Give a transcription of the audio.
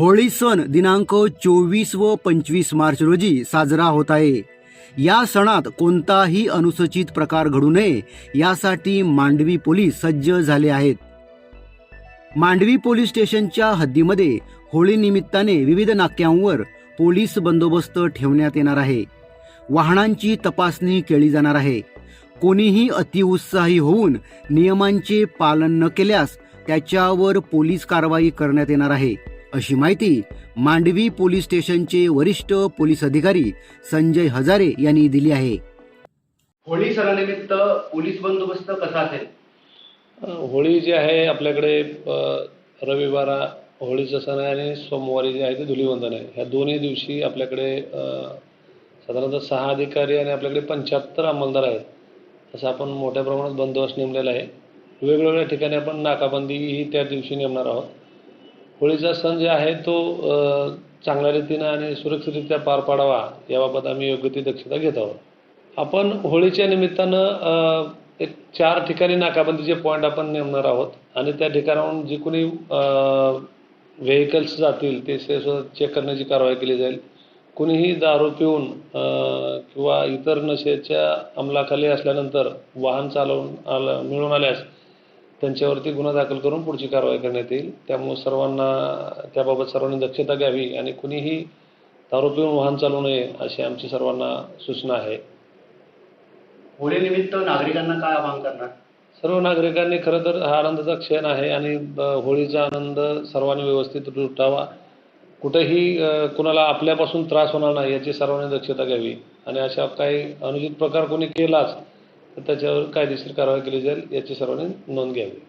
होळी सण दिनांक चोवीस व पंचवीस मार्च रोजी साजरा होत आहे. या सणात कोणताही अनुसूचित प्रकार घडू नये यासाठी मांडवी पोलीस सज्ज झाले आहेत. मांडवी पोलीस स्टेशनच्या हद्दीमध्ये होळी निमित्ताने विविध नाक्यांवर पोलीस बंदोबस्त ठेवण्यात येणार आहे. वाहनांची तपासणी केली जाणार आहे. कोणीही अतिउत्साही होऊन नियमांचे पालन न केल्यास त्याच्यावर पोलीस कारवाई करण्यात येणार आहे. अशी माहिती मांडवी पोलीस स्टेशनचे वरिष्ठ पोलीस अधिकारी संजय हजारे यांनी दिली आहे. होळी सणानिमित्त पोलीस बंदोबस्त कसा असेल? होळी जी आहे आपल्याकडे रविवारा होळीचा सण आहे आणि सोमवारी जे आहे ते धुलीवंदन आहे. ह्या दोन्ही दिवशी आपल्याकडे साधारणतः सहा अधिकारी आणि आपल्याकडे पंच्याहत्तर अंमलदार आहेत. असं आपण मोठ्या प्रमाणात बंदोबस्त नेमलेला आहे. वेगवेगळ्या ठिकाणी आपण नाकाबंदी ही त्या दिवशी नेमणार आहोत. होळीचा सण जे आहे तो चांगल्या रीतीनं आणि सुरक्षितरित्या पार पाडावा याबाबत आम्ही योग्य ती दक्षता घेत आहोत. आपण होळीच्या निमित्तानं एक चार ठिकाणी नाकाबंदीचे पॉईंट आपण नेमणार आहोत आणि त्या ठिकाणाहून जी कोणी व्हेकल्स जातील ते चेक करण्याची कारवाई केली जाईल. कुणीही दारू पिऊन किंवा इतर नशेच्या अंमलाखाली असल्यानंतर वाहन चालवून आलं मिळून आल्यास त्यांच्यावरती गुन्हा दाखल करून पुढची कारवाई करण्यात येईल. त्यामुळे सर्वांना त्याबाबत सर्वांनी दक्षता घ्यावी आणि कुणीही दारू पिऊन वाहन चालवू नये अशी आमची सर्वांना सूचना आहे. होळीनिमित्त नागरिकांना काय आवाहन करणार? सर्व नागरिकांनी खरं तर हा आनंदाचा क्षण आहे आणि होळीचा आनंद सर्वांनी व्यवस्थित लुटावा. कुठेही कुणाला आपल्यापासून त्रास होणार नाही याची सर्वांनी दक्षता घ्यावी. आणि अशा काही अनुचित प्रकार कोणी केलाच तर त्याच्यावर कायदेशीर कारवाई केली जाईल याची सर्वांनी नोंद घ्यावी.